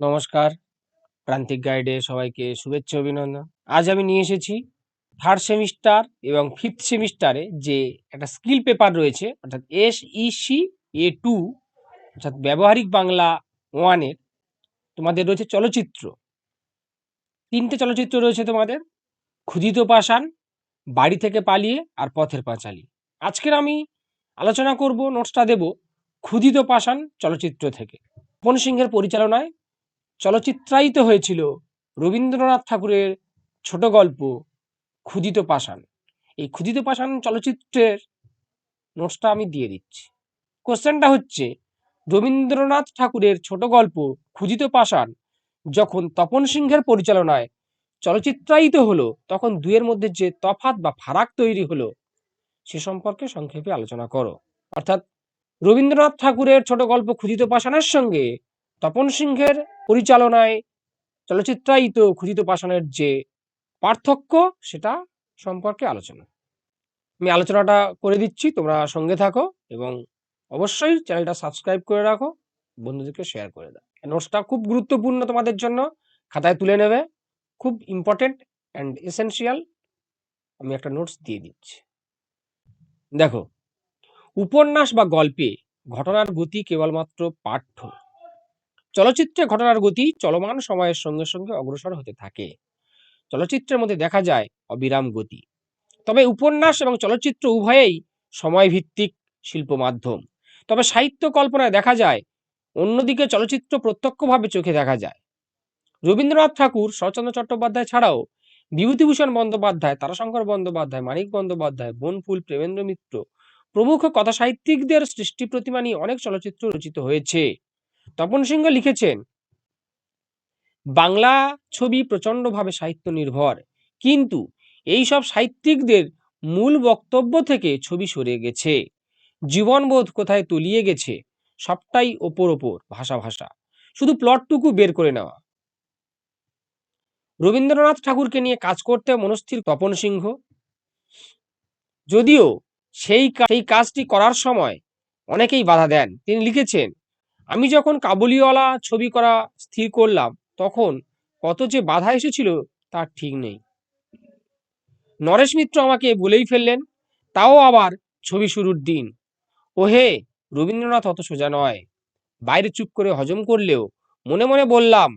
নমস্কার। প্রান্তিক গাইডে সবাইকে শুভেচ্ছা অভিনন্দন। আজ আমি নিয়ে এসেছি থার্ড সেমিস্টার এবং ফিফথ সেমিস্টারে যে একটা স্কিল পেপার রয়েছে, অর্থাৎ এস ইসি এ টু অর্থাৎ ব্যবহারিক বাংলা ওয়ানের তোমাদের রয়েছে চলচ্চিত্র। তিনটে চলচ্চিত্র রয়েছে তোমাদের ক্ষুদিত পাষাণ বাড়ি থেকে পালিয়ে আর পথের পাঁচালী আজকের আমি আলোচনা করব নোটসটা দেব ক্ষুদিত পাষাণ চলচ্চিত্র থেকে। পন সিংহের পরিচালনায় চলচ্চিত্রায়িত হয়েছিল রবীন্দ্রনাথ ঠাকুরের ছোট গল্প ক্ষুদিত পাষাণ। এই ক্ষুদিত পাষাণ চলচ্চিত্রের নোটসটা আমি দিয়ে দিচ্ছি। কোশ্চেনটা হচ্ছে, রবীন্দ্রনাথ ঠাকুরের ছোট গল্প ক্ষুদিত পাষাণ যখন তপন সিংহের পরিচালনায় চলচ্চিত্রায়িত হলো, তখন দুয়ের মধ্যে যে তফাৎ বা ফারাক তৈরি হলো, সে সম্পর্কে সংক্ষেপে আলোচনা করো। অর্থাৎ রবীন্দ্রনাথ ঠাকুরের ছোট গল্প ক্ষুদিত পাষাণের সঙ্গে তপন সিংহের পরিচালনায় চলচ্চিত্রায়িত ক্ষুদিত পাষাণের যে পার্থক্য, সেটা সম্পর্কে আলোচনা। আমি আলোচনাটা করে দিচ্ছি, তোমরা সঙ্গে থাকো এবং অবশ্যই চ্যানেলটা সাবস্ক্রাইব করে রাখো, বন্ধুদেরকে শেয়ার করে দাও। নোটসটা খুব গুরুত্বপূর্ণ তোমাদের জন্য, খাতায় তুলে নেবে, খুব ইম্পর্টেন্ট অ্যান্ড এসেনশিয়াল আমি একটা নোটস দিয়ে দিচ্ছি। দেখো, উপন্যাস বা গল্পে ঘটনার গতি কেবলমাত্র পাঠ্য। চলচ্চিত্রে ঘটনার গতি চলমান সময়ের সঙ্গে সঙ্গে অগ্রসর হতে থাকে। চলচ্চিত্রের মধ্যে দেখা যায় অবিরাম গতি। তবে উপন্যাস এবং চলচ্চিত্র উভয়েই সময়ভিত্তিক শিল্প মাধ্যম তবে সাহিত্য কল্পনায় দেখা যায়, অন্যদিকে চলচ্চিত্র প্রত্যক্ষভাবে চোখে দেখা যায়। রবীন্দ্রনাথ ঠাকুর, শরৎচন্দ্র চট্টোপাধ্যায় ছাড়াও বিভূতিভূষণ বন্দ্যোপাধ্যায়, তারাশঙ্কর বন্দ্যোপাধ্যায়, মানিক বন্দ্যোপাধ্যায়, বনফুল, প্রেমেন্দ্র মিত্র প্রমুখ কথা সাহিত্যিকদের সৃষ্টি প্রতিমা নিয়ে অনেক চলচ্চিত্র রচিত হয়েছে। তপন সিংহ লিখেছেন, বাংলা ছবি প্রচণ্ডভাবে সাহিত্য নির্ভর কিন্তু এই সব সাহিত্যিকদের মূল বক্তব্য থেকে ছবি সরে গেছে। জীবনবোধ কোথায় তলিয়ে গেছে, সবটাই ওপর ওপর, ভাষা ভাষা। শুধু প্লটটুকু বের করে নেওয়া। রবীন্দ্রনাথ ঠাকুরকে নিয়ে কাজ করতে মনস্থির তপন সিংহ। যদিও সেই সেই কাজটি করার সময় অনেকেই বাধা দেন। তিনি লিখেছেন আমি যখন কাবুলিওয়ালা ছবি করা স্থির করলাম, তখন কত যে বাধা এসেছিল তার ঠিক নেই। নরেশ মিত্র আমাকে বলেই ফেললেন, তাও আবার ছবি শুরুর দিন। ওহে, রবীন্দ্রনাথ অত সোজা নয়। বাইরে চুপ করে হজম করলেও মনে মনে বললাম,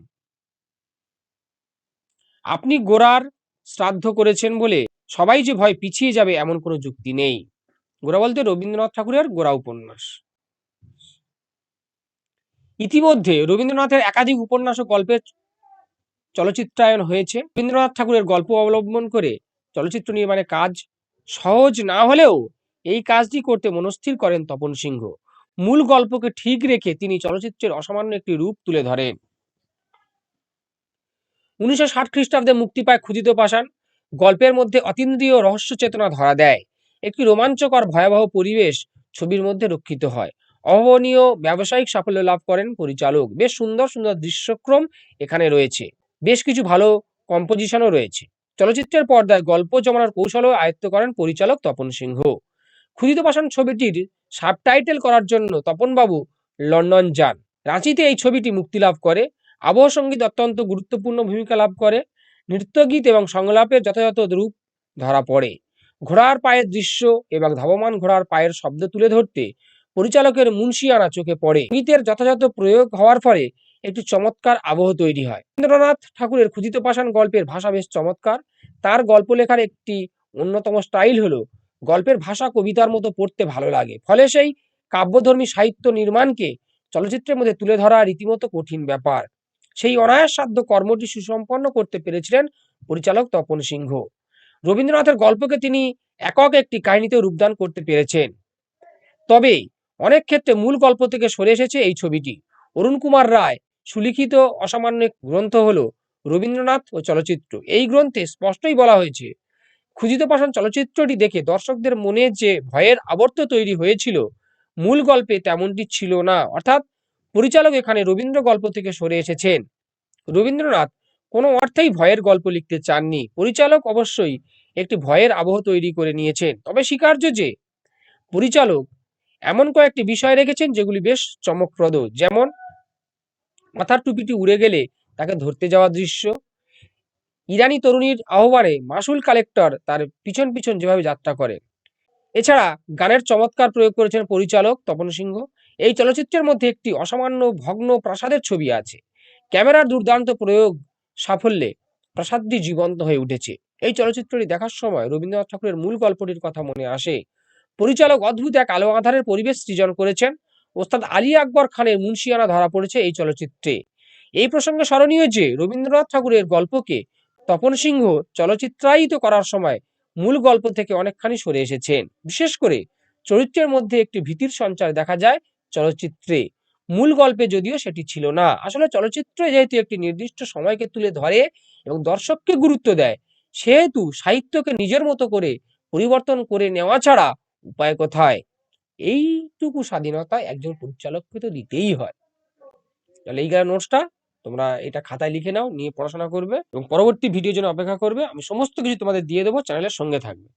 আপনি গোরার শ্রাদ্ধ করেছেন বলে সবাই যে ভয় পিছিয়ে যাবে এমন কোনো যুক্তি নেই। গোরা বলতে রবীন্দ্রনাথ ঠাকুরের গোরা উপন্যাস। ইতিমধ্যে রবীন্দ্রনাথের একাধিক উপন্যাস ও গল্পের চলচ্চিত্রায়ন হয়েছে। রবীন্দ্রনাথ ঠাকুরের গল্প অবলম্বন করে চলচ্চিত্র নির্মাণের কাজ সহজ না হলেও এই কাজটি করতে মনস্থির করেন তপন সিংহ। মূল গল্পকে ঠিক রেখে তিনি চলচ্চিত্রের অসামান্য একটি রূপ তুলে ধরেন। উনিশশো ষাট খ্রিস্টাব্দে মুক্তি পায় ক্ষুদিত পাষাণ। গল্পের মধ্যে অতীন্দ্রিয় রহস্য চেতনা ধরা দেয়। একটি রোমাঞ্চকর ভয়াবহ পরিবেশ ছবির মধ্যে রক্ষিত হয়। অভাবনীয় ব্যবসায়িক সাফল্য লাভ করেন পরিচালক। বেশ সুন্দর সুন্দর দৃশ্যক্রম এখানে রয়েছে। বেশ কিছু ভালো কম্পোজিশনও রয়েছে। চলচ্চিত্রের পর্দায় গল্প জমানোর কৌশলও আয়ত্ত করেন পরিচালক তপন সিংহ। ক্ষুদিত পাষাণ ছবিটির সাবটাইটেল করার জন্য তপনবাবু লন্ডন যান। রাঁচিতে এই ছবিটি মুক্তি লাভ করে, আবহ সংগীত অত্যন্ত গুরুত্বপূর্ণ ভূমিকা লাভ করে, নৃত্যগীত এবং সংলাপের যথাযথ রূপ ধরা পড়ে। ঘোড়ার পায়ের দৃশ্য এবং ধাবমান ঘোড়ার পায়ের শব্দ তুলে ধরতে পরিচালকের মুন্সিয়ানা চোখে পড়ে। গীতের যথাযথ প্রয়োগ হওয়ার ফলে একটি চমৎকার আবহ তৈরি হয়। রবীন্দ্রনাথ ঠাকুরের ক্ষুদিত পাষাণ গল্পের ভাষা বেশ চমৎকার। তার গল্প লেখার একটি অন্যতম স্টাইল হলো গল্পের ভাষা কবিতার মতো পড়তে ভালো লাগে। ফলে সেই কাব্যধর্মী সাহিত্য নির্মাণকে চলচ্চিত্রের মধ্যে তুলে ধরা রীতিমতো কঠিন ব্যাপার। সেই অনায়াস সাধ্য কর্মটি সুসম্পন্ন করতে পেরেছিলেন পরিচালক তপন সিংহ। রবীন্দ্রনাথের গল্পকে তিনি একক একটি কাহিনীতে রূপদান করতে পেরেছেন। তবে অনেক ক্ষেত্রে মূল গল্প থেকে সরে এসেছে এই ছবিটি। অরুণ কুমার রায় সুলিখিত অসামান্য গ্রন্থ হল রবীন্দ্রনাথ ও চলচ্চিত্র। এই গ্রন্থে স্পষ্টই বলা হয়েছে ক্ষুদিত পাষাণ চলচ্চিত্রটি দেখে দর্শকদের মনে যে ভয়ের আবর্ত তৈরি হয়েছিল, মূল গল্পে তেমনটি ছিল না। অর্থাৎ পরিচালক এখানে রবীন্দ্র গল্প থেকে সরে এসেছেন। রবীন্দ্রনাথ কোনো অর্থেই ভয়ের গল্প লিখতে চাননি। পরিচালক অবশ্যই একটি ভয়ের আবহ তৈরি করে নিয়েছেন। তবে স্বীকার্য যে, পরিচালক এমন কয়েকটি বিষয় রেখেছেন যেগুলি বেশ চমকপ্রদ। যেমন, মাথার টুপিটি উড়ে গেলে তাকে ধরতে যাওয়ার দৃশ্য, ইরানি তরুণীর আহ্বানে মাসুল কালেক্টর তার পিছন পিছন যেভাবে যাত্রা করে এছাড়া গানের চমৎকার প্রয়োগ করেছেন পরিচালক তপন সিংহ। এই চলচ্চিত্রের মধ্যে একটি অসামান্য ভগ্ন প্রাসাদের ছবি আছে। ক্যামেরার দুর্দান্ত প্রয়োগ সাফল্যে প্রাসাদটি জীবন্ত হয়ে উঠেছে। এই চলচ্চিত্রটি দেখার সময় রবীন্দ্রনাথ ঠাকুরের মূল গল্পটির কথা মনে আসে। পরিচালক অদ্ভুত এক আলো আধারের পরিবেশ সৃজন করেছেন। ওস্তাদ আলী আকবর খানের মুন্সিয়ানা ধরা পড়েছে এই চলচ্চিত্রে। এই প্রসঙ্গে স্মরণীয় যে রবীন্দ্রনাথ ঠাকুরের গল্পকে তপন সিংহ চলচ্চিত্রায়িত করার সময় মূল গল্প থেকে অনেকখানি সরে এসেছেন। বিশেষ করে চরিত্রের মধ্যে একটি ভীতির সঞ্চার দেখা যায় চলচ্চিত্রে। মূল গল্পে যদিও সেটি ছিল না। আসলে চলচ্চিত্রে যেহেতু একটি নির্দিষ্ট সময়কে তুলে ধরে এবং দর্শককে গুরুত্ব দেয়, সেহেতু সাহিত্যকে নিজের মতো করে পরিবর্তন করে নেওয়া ছাড়া উপায় কোথায়? এইটুকু স্বাধীনতা একজন পরিচালককে তো দিতেই হয়। তাহলে এই গেল নোটসটা তোমরা এটা খাতায় লিখে নাও, নিয়ে পড়াশোনা করবে এবং পরবর্তী ভিডিও জন্য অপেক্ষা করবে। আমি সমস্ত কিছু তোমাদের দিয়ে দেবো চ্যানেলের সঙ্গে থাকবে।